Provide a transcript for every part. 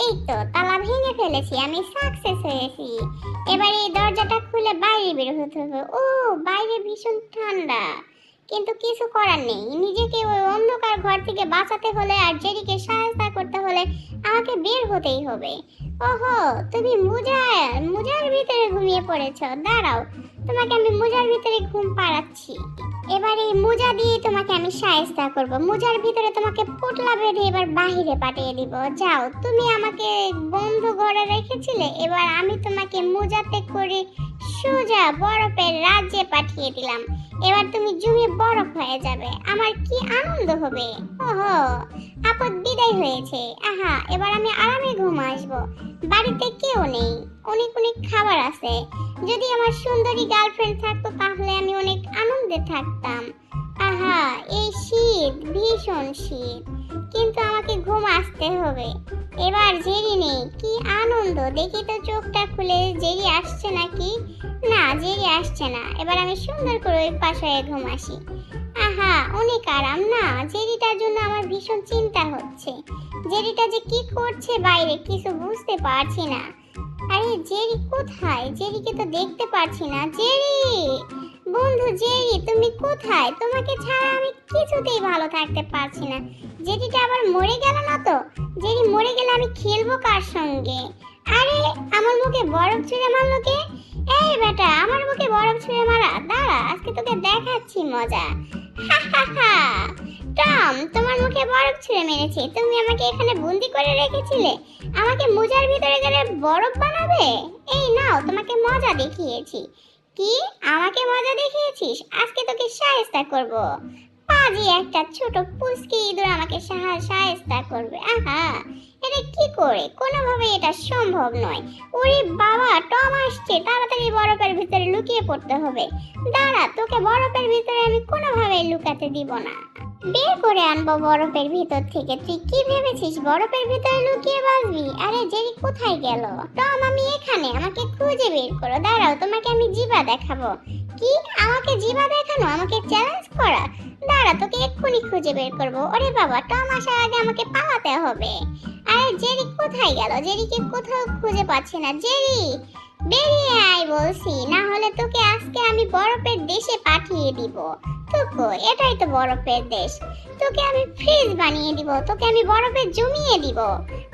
এই তো, তালা ভেঙে ফেলেছি, আমি সাকসেস হয়েছি। এবার এই দরজাটা খুলে বাইরে বের হতে হবে। ও, বাইরে ভীষণ ঠান্ডা। কিন্তু কিছু করার নেই। নিজেকে ওই অন্ধকার ঘর থেকে বাঁচাতে হলে আর জেরিকে সাহায্য করতে হলে আমাকে বের হতেই হবে। ওহো, তুমি মুজার মুজার ভিতরে ঘুমিয়ে পড়েছো। দাঁড়াও তোমাকে আমি মোজার ভিতরে ঘুম পাড়াচ্ছি। এবার এই মোজা দিয়ে তোমাকে আমি সায়স্তা করব। মোজার ভিতরে তোমাকে পোটলা বেঁধে এবার বাহিরে পাঠিয়ে দিব। যাও, তুমি আমাকে বন্ধ ঘরে রেখেছিলে, এবার আমি তোমাকে মোজাতে করে সোজা বরফের রাজ্যে পাঠিয়ে দিলাম। এবার তুমি জমে বরফ হয়ে যাবে। আমার কি আনন্দ হবে? ওহো, আপদ বিদায় হয়েছে। আহা, এবার আমি আরামে ঘুম আসব। বাড়িতে কেউ নেই, অনেক অনেক খাবার আছে। যদি আমার সুন্দরী গার্লফ্রেন্ড থাকতো তাহলে আমি অনেক আনন্দে থাকতাম। আহা, এই শীত, ভীষণ শীত। কিন্তু আমাকে ঘুম আসতে হবে। এবার জেরি নেই, কি আনন্দ। দেখি তো চোখটা খুলে, জেরি আসছে নাকি? না, জেরি আসছে না। এবার আমি সুন্দর করে ওই পাশে ঘুম আসি আহা অনেক আরাম না। জেরিটার জন্য আমার ভীষণ চিন্তা হচ্ছে। জেরিটা যে কি করছে বাইরে কিছু বুঝতে পারছি না। আরে, জেরি কোথায়? জেরিকে তো দেখতে পারছি না। জেরি! বন্ধু, জেরি, তুমি কোথায়? তোমাকে ছাড়া আমি কিছুতেই ভালো থাকতে পারছি না। জেরিটা আবার মরে গেল না তো? জেরি মরে গেলে আমি খেলব কার সঙ্গে? আরে, আমার মুখে বরফ ছুঁড়ে মারলো কে? এই বেটা, আমার মুখে বরফ ছুঁড়ে মারা। দাঁড়া, আজকে তোকে দেখাচ্ছি মজা। টম, তোমার মুখে বরফ ছুঁড়ে মেরেছে। তুমি আমাকে এখানে বন্দি করে রেখেছিলে। আমাকে মোজার ভিতরে গেলে বরফ বানাবে? এই নাও, তোমাকে মজা দেখিয়েছি। কি? আমাকে মজা দেখিয়েছিস? আজকে তোকে শায়েস্তা করব। পাজি একটা ছোট পুচকি ইঁদুর আমাকে সাহা সাহেস্তা করবে। আহা, এটা কি করে? কোনোভাবে এটা সম্ভব নয়। ওরে বাবা, টম আসছে। তাড়াতাড়ি বরফের ভিতরে লুকিয়ে পড়তে হবে। দাঁড়া, তোকে বরফের ভিতরে আমি কোনোভাবে লুকাতে দিব না। বের করে আনব বরফের ভিতর থেকে। তুই কি ভেবেছিস বরফের ভিতরে লুকিয়ে বাঁচবি? আরে, জেরি কোথায় গেল? টম, আমি এখানে। আমাকে খুঁজে বের করো। দাঁড়াও, তোমাকে আমি জিবা দেখাবো। কি? আমাকে জিবা দেখানো? আমাকে দাঁড়া তোকে এক্ষুনি খুঁজে বের করব। ওরে বাবা, টম আসার আগে আমাকে পালাতে হবে। আরে জেরি কোথায় গেল? জেরিকে কোথাও খুঁজে পাচ্ছি না। জেরি, বেরিয়ে আয় বলছি। না হলে তোকে আজকে আমি বরফের দেশে পাঠিয়ে দিব। তোকে এটাই তো বরফের দেশ। তোকে আমি ফ্রিজ বানিয়ে দিব। তোকে আমি বরফে জমিয়ে দিব।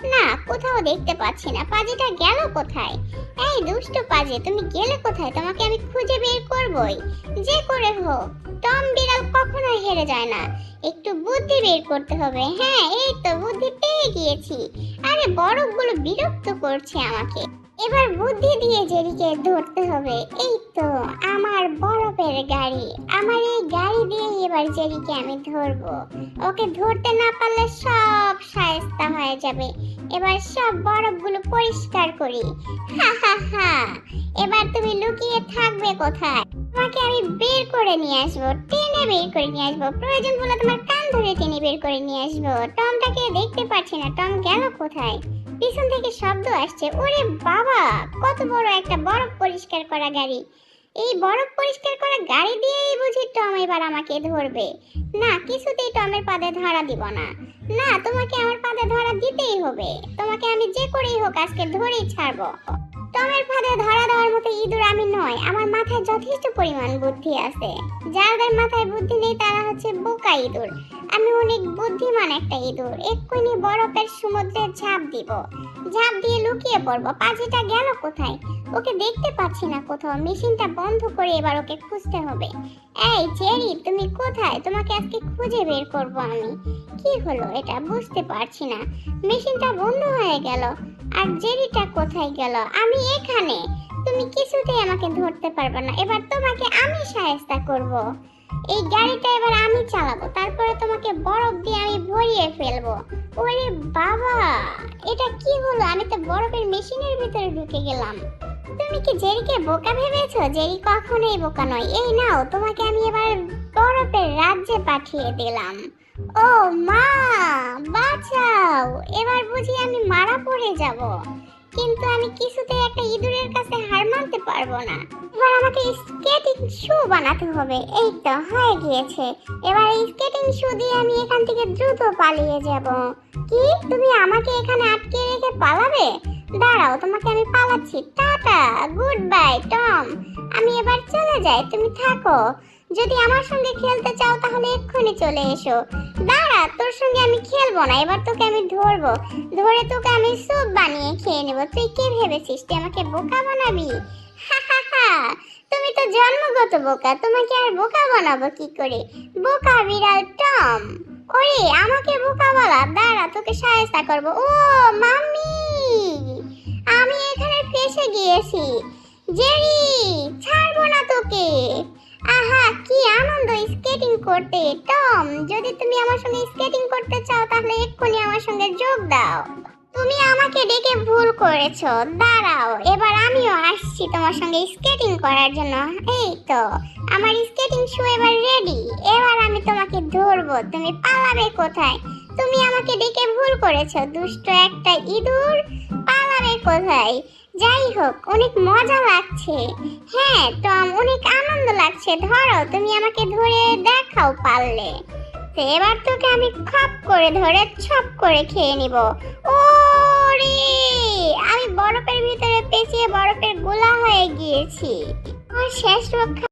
না, কোথাও দেখতে পাচ্ছি না। পাজিটা গেল কোথায়? এই দুষ্ট পাজি, তুমি গেলে কোথায়? তোমাকে আমি খুঁজে বের করবই। যে করে হোক, টম বিড়াল কখনো হেরে যায় না। একটু বুদ্ধি বের করতে হবে। হ্যাঁ এই তো, বুদ্ধি পেয়ে গিয়েছি। আরে বরফগুলো বিরক্ত করছে আমাকে। এবার বুদ্ধি দিয়ে জেরিকে ধরতে হবে। এই তো, আমার বরফের গাড়ি। আমার এই গাড়ি দিয়ে এবার জেরিকে আমি ধরবো। ওকে ধরতে না পারলে সব সায়স্তা হয়ে যাবে। এবার সব বরফগুলো পরিষ্কার করি। হা হা হা। এবার তুমি লুকিয়ে থাকবে কোথায়? তোমাকে আমি বের করে নিয়ে আসব, টেনে বের করে নিয়ে আসব। প্রয়োজন বলে তোমার কান ধরে টেনে বের করে নিয়ে আসব। টমটাকে দেখতে পাচ্ছি না। টম গেল কোথায়? পিছন থেকে শব্দ আসছে, ওরে বাবা, কত বড় একটা বরফ পরিষ্কার করা গাড়ি। এই বরফ পরিষ্কার করা গাড়ি দিয়েই বুঝি টম এবার আমাকে ধরবে। না, কিছুতেই টমের পাদে ধরা দিব না। না, তোমাকে আমার পাদে ধরা দিতেই হবে। তোমাকে আমি যে করেই হোক আজকে ধরেই ছাড়বো। টমের ফাঁদে ধরা দেওয়ার মতো ইঁদুর আমি নয় আমার মাথায় যথেষ্ট পরিমাণ বুদ্ধি আছে। যাদের মাথায় বুদ্ধি নেই, তারা হচ্ছে বোকা ইঁদুর। আমি অনেক বুদ্ধিমান একটা ইঁদুর। এক্ষুনি বরফের সমুদ্রে ঝাঁপ দিব। ঝাঁপ দিয়ে লুকিয়ে পড়ব। পাজিটা গেল কোথায়? ওকে দেখতে পাচ্ছি না কোথাও। মেশিনটা বন্ধ করে এবার ওকে খুঁজতে হবে। এই জেরি তুমি কোথায়? তোমাকে আজকে খুঁজে বের করব আমি। কি হলো এটা? বুঝতে পারছি না। মেশিনটা বন্ধ হয়ে গেল। আর জেরিটা কোথায় গেল? আমি এখানে। তুমি কিছুতেই আমাকে ধরতে পারবে না। এবার তোমাকে আমি সাহেস্তা করব। এই গাড়িটা এবার আমি চালাবো। তারপরে তোমাকে বরফ দিয়ে আমি ভরিয়ে ফেলব। ওরে বাবা! এটা কি হলো? আমি তো বরফের মেশিনের ভিতরে ঢুকে গেলাম। তুমি কি জেরিকে বোকা ভেবেছো? জেরি কখনোই বোকা নয়। এই নাও, তোমাকে আমি এবার বরফের রাজ্যে পাঠিয়ে দিলাম। ও, মা, বাঁচাও। এবার বুঝি আমি মারা পড়ে যাব। কিন্তু আমি কিছুতেই একটা ইঁদুরের কাছে হার মানতে পারব না। এবার আমাকে স্কেটিং শু বানাতে হবে। এই তো, হয়ে গিয়েছে। এবার স্কেটিং শু দিয়ে আমি এখান থেকে দ্রুত পালিয়ে যাব। কি? তুমি আমাকে এখানে আটকে রেখে পালাবে? দাঁড়াও, তোমাকে আমি পালাচ্ছি। Tata good bye Tom. আমি এবার চলে যাই, তুমি থাকো। যদি আমার সঙ্গে খেলতে চাও তাহলে এক্ষুনি চলে এসো। দাঁড়া, তোর সঙ্গে আমি খেলব না, এবার তোকে আমি ধরবো। ধরে তোকে আমি স্যুপ বানিয়ে খেয়ে নেব। তুই কে ভেবেছিস? তুই আমাকে বোকা বানাবি? হা হা হা। তুমি তো জন্মগত বোকা, তোমাকে আর বোকা বানাবো কি করে? বোকা বিড়াল টম। ওরে, আমাকে বোকা বলা। দাঁড়া, তোকে সাহায্য করব। ও, মাম্মি! আমি এখানে ফেসে গিয়েছি। জেরি, ছাড়বো না তোকে। আহা, কি আনন্দ স্কেটিং করতে। টম, যদি তুমি আমার সঙ্গে স্কেটিং করতে চাও, তাহলে এক্ষুনি আমার সঙ্গে যোগ দাও। তুমি আমাকে ডেকে ভুল করেছ। দাঁড়াও, এবার আমিও আসছি তোমার সঙ্গে স্কেটিং করার জন্য। এই তো, আমার স্কেটিং শু এবার রেডি এবার আমি তোমাকে ধরবো, তুমি পালাবে কোথায়? তুমি আমাকে ডেকে ভুল করেছ, দুষ্ট একটা ইঁদুর। পালাবে কোথায়? যাই হোক অনেক মজা লাগছে। হ্যাঁ টম, অনেক আনন্দ লাগছে। ধরো, তুমি আমাকে ধরে দেখাও পারলে। এবার তোকে আমি খপ করে ধরে ছপ করে খেয়ে নিব। ও রে আমি বরফের ভিতরে পেঁচিয়ে বরফের গোলা হয়ে গিয়েছি। আমার শেষ রক্ষা